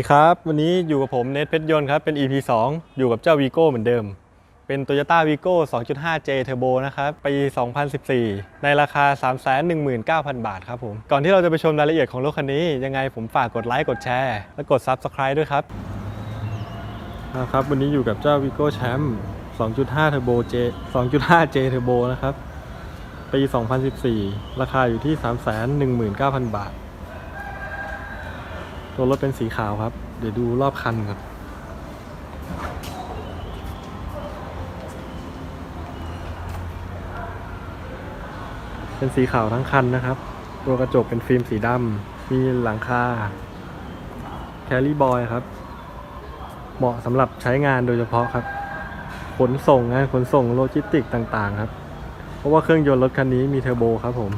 สวัสดีครับวันนี้อยู่กับผมเนทเพชรยนต์ครับเป็น EP 2 อยู่กับเจ้า Vigo เหมือนเดิม เป็น Toyota Vigo 2.5J Turbo นะครับปี 2014 ในราคา 319,000 บาทครับผม ก่อนที่เราจะไปชมรายละเอียดของรถคันนี้ ยังไงผมฝากกดไลค์กดแชร์ และกด Subscribe ด้วยครับนะครับ วันนี้อยู่กับเจ้า Vigo Champ 2.5 Turbo J 2.5J Turbo นะครับปี 2014 ราคาอยู่ที่ 319,000 บาท ตัวรถเป็นสีขาวครับ เดี๋ยวดูรอบคันครับเป็นสีขาวทั้งคันนะครับ ตัวกระจกเป็นฟิล์มสีดำมีหลังคาแคล r บอยครับ เหมาะสำหรับใช้งานโดยเฉพาะครับ ขนส่งงานขนส่งโลจิสติกต่างๆ ครับ เพราะว่าเครื่องยนต์รถคันนี้มีเทอร์โบครับผม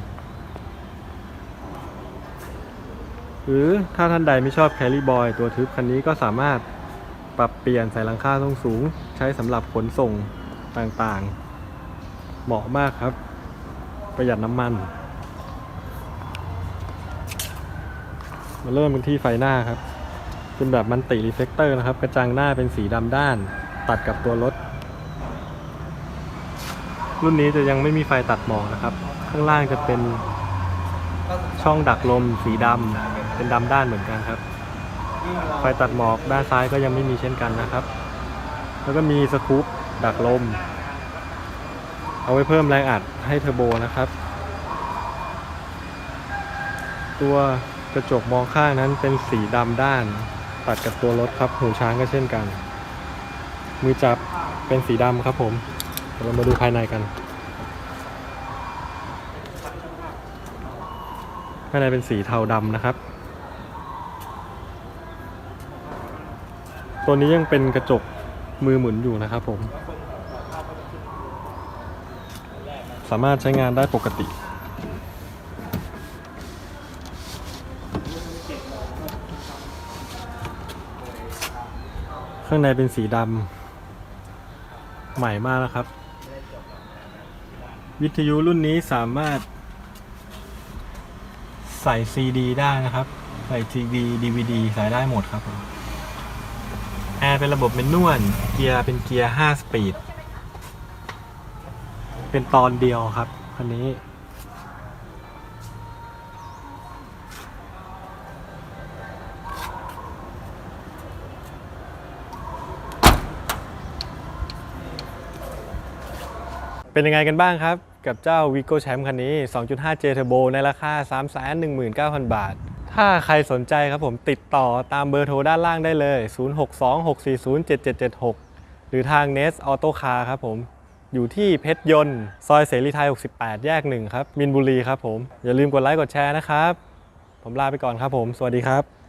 หรือถ้าท่านใดไม่ชอบแคล r บอยตัวทึบคันนี้ก็สามารถปรับเปลี่ยนใส่หลังคาทรงสูง ใช้สำหรับขนส่งต่างๆ เหมาะมากครับ ประหยัดน้ำมัน มาเริ่มกันที่ไฟหน้าครับ เป็นแบบมันติรีเฟกเตอร์นะครับ กระจังหน้าเป็นสีดำด้าน ตัดกับตัวรถ รุ่นนี้จะยังไม่มีไฟตัดหมอกนะครับ ข้างล่างจะเป็นช่องดักลมสีดำ เป็นดำด้านเหมือนกันครับ ไฟตัดหมอกด้านซ้ายก็ยังไม่มีเช่นกันนะครับ แล้วก็มีสกู๊ปดักลม เอาไว้เพิ่มแรงอัดให้เทอร์โบนะครับ ตัวกระจกมองข้างนั้นเป็นสีดำด้าน ตัดกับตัวรถครับ หูช้างก็เช่นกัน มือจับเป็นสีดำครับผมเดี๋ยวเรามาดูภายในกัน ภายในเป็นสีเทาดำนะครับ ตัวนี้ยังเป็นกระจกมือหมุนอยู่นะครับผม สามารถใช้งานได้ปกติข้างในเป็นสีดำใหม่มากนะครับ วิทยุรุ่นนี้สามารถ ใส่ CD ได้นะครับ ใส่ CD DVD ใส่ได้หมดครับผม แอร์เป็นระบบเมนนวลเกียร์เป็นเกียร์ 5 สปีด เป็นตอนเดียวครับคันนี้ เป็นยังไงกันบ้างครับ กับเจ้า Vigo Champ คันนี้ 2.5J Turbo ในราคา 319,000 บาท ถ้าใครสนใจครับผมติดต่อตามเบอร์โทรด้านล่างได้เลย 0626407776 หรือทาง Nest Auto Car ครับผม อยู่ที่เพชรยนต์ ซอยเสรีไทย 68 แยก 1 ครับ มินบุรีครับผม อย่าลืมกดไลค์กดแชร์นะครับ ผมลาไปก่อนครับผม สวัสดีครับ